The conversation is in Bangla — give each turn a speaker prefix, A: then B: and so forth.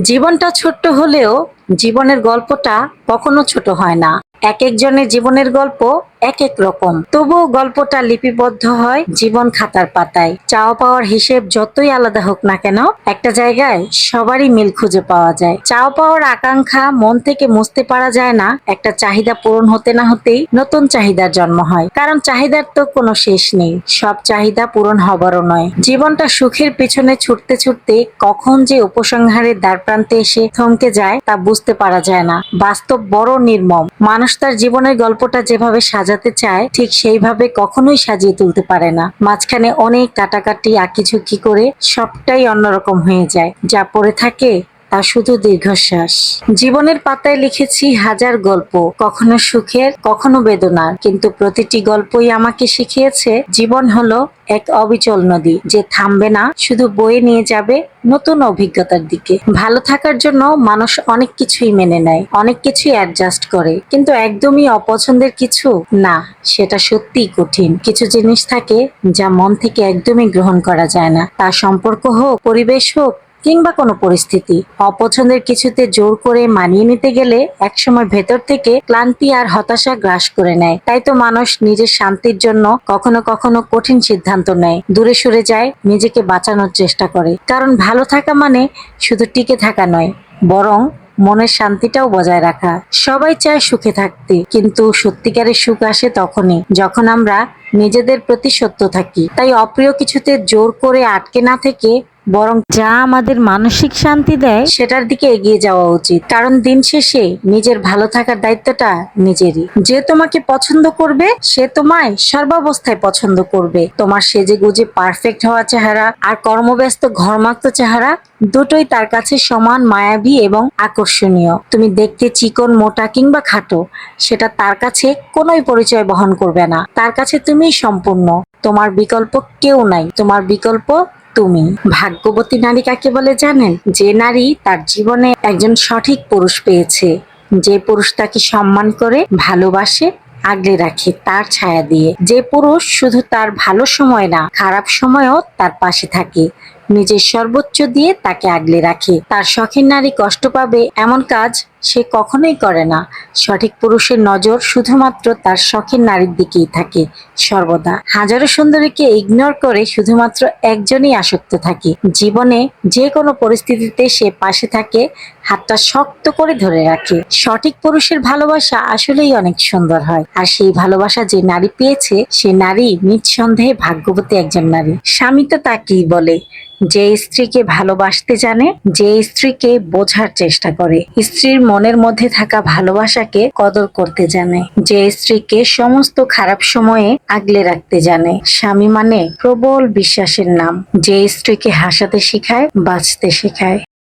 A: জীবনটা ছোট্ট হলেও জীবনের গল্পটা কখনো ছোট হয় না। এক একজনের জীবনের গল্প এক এক রকম। তবুও গল্পটা লিপিবদ্ধ হয় জীবন খাতার পাতায়। চাওয়া পাওয়ার হিসেব যতই আলাদা হোক না কেন, একটা জায়গায় সবারই মিল খুঁজে পাওয়া যায়। চাওয়া পাওয়ার আকাঙ্ক্ষা মন থেকে মুছতে পারা যায় না, একটা চাহিদা পূরণ হতে না হতেই নতুন চাহিদার জন্ম হয়। কারণ চাহিদার তো কোনো শেষ নেই, সব চাহিদা পূরণ হবারও নয়। জীবনটা সুখের পেছনে ছুটতে ছুটতে কখন যে উপসংহারের দ্বার প্রান্তে এসে থমকে যায় তা বুঝতে পারা যায় না। বাস্তব বড় নির্মম। মানুষ তার জীবনের গল্পটা যেভাবে সাজাতে চায়, ঠিক সেইভাবে কখনোই সাজিয়ে তুলতে পারে না। মাঝখানে অনেক কাটাকাটি, আঁকিঝুঁকি করে সবটাই অন্যরকম হয়ে যায়। যা পড়ে থাকে তা শুধু দীর্ঘশ্বাস। জীবনের পাতায় লিখেছি হাজার গল্প, কখনো সুখের, কখনো বেদনার। কিন্তু প্রতিটি গল্পই আমাকে শিখিয়েছে, জীবন হলো এক অবিচল নদী, যে থামবে না, শুধু বয়ে নিয়ে যাবে নতুন অভিজ্ঞতার দিকে। ভালো থাকার জন্য মানুষ অনেক কিছুই মেনে নেয়, অনেক কিছুই অ্যাডজাস্ট করে। কিন্তু একদমই অপছন্দের কিছু না, সেটা সত্যিই কঠিন। কিছু জিনিস থাকে যা মন থেকে একদমই গ্রহণ করা যায় না। তা সম্পর্ক হোক, পরিবেশ হোক কিংবা কোনো পরিস্থিতি। অপছন্দের কিছুতে জোর করে মানিয়ে নিতে গেলে একসময় ভেতর থেকে ক্লান্তি আর হতাশা গ্রাস করে নেয়। তাই তো মানুষ নিজের শান্তির জন্য কখনো কখনো কঠিন সিদ্ধান্ত নেয়। দূরে সরে যায়, নিজেকে বাঁচানোর চেষ্টা করে। কারণ ভালো থাকা মানে শুধু টিকে থাকা নয়, বরং মনের শান্তিটাও বজায় রাখা। সবাই চায় সুখে থাকতে, কিন্তু সত্যিকারের সুখ আসে তখনই, যখন আমরা নিজেদের প্রতি সত্য থাকি। তাই অপ্রিয় কিছুতে জোর করে আটকে না থেকে বরং যা আমাদের মানসিক শান্তি দেয়, সেটার দিকে এগিয়ে যাওয়া উচিত। কারণ দিন শেষে নিজের ভালো থাকার দায়িত্বটা নিজেরই। যে তোমাকে পছন্দ করবে, সে তোমায় সর্বাবস্থায় পছন্দ করবে। তোমার সেজে গুজে পারফেক্ট হওয়া চেহারা আর কর্মব্যস্ত ঘরমাক্ত চেহারা দুটোই তার কাছে সমান, মায়াবী এবং আকর্ষণীয়। তুমি দেখতে চিকন, মোটা কিংবা খাটো, সেটা তার কাছে কোনোই পরিচয় বহন করবে না। তার কাছে তুমিই সম্পূর্ণ। তোমার বিকল্প কেউ নাই। তোমার বিকল্প তুমি ভাগ্যবতী নারী কাকে বলে জানেন? যে নারী তার জীবনে একজন সঠিক পুরুষ পেয়েছে। যে পুরুষ তাকে সম্মান করে, ভালোবাসে, আগলে রাখে তার ছায়া দিয়ে। যে পুরুষ শুধু তার ভালো সময় না, খারাপ সময়ও তার পাশে থাকে। নিজের সর্বোচ্চ দিয়ে তাকে আগলে রাখে। তার শখের নারী কষ্ট পাবে এমন কাজ সে কখনোই করে না। সঠিক পুরুষের নজর শুধুমাত্র তার শখের নারীর দিকেই থাকে সর্বদা। হাজারো সুন্দরীকে ইগনোর করে শুধুমাত্র একজনই আসক্ত থাকে। জীবনে যে কোনো পরিস্থিতিতে সে পাশে থাকে হাতটা শক্ত করে ধরে রাখে। সঠিক পুরুষের ভালোবাসা আসলেই অনেক সুন্দর হয়। আর সেই ভালোবাসা যে নারী পেয়েছে, সে নারী নিঃসন্দেহে ভাগ্যবতী একজন নারী। স্বামী তো তাকেই বলে, যে স্ত্রীকে ভালোবাসতে জানে, যে স্ত্রীকে বোঝার চেষ্টা করে। স্ত্রীর মনের মধ্যে থাকা ভালোবাসাকে কদর করতে জানে, যে স্ত্রীকে সমস্ত খারাপ সময়ে আগলে রাখতে জানে। স্বামী মানে প্রবল বিশ্বাসের নাম, যে স্ত্রীকে হাসাতে শেখায়, বাঁচতে শেখায়।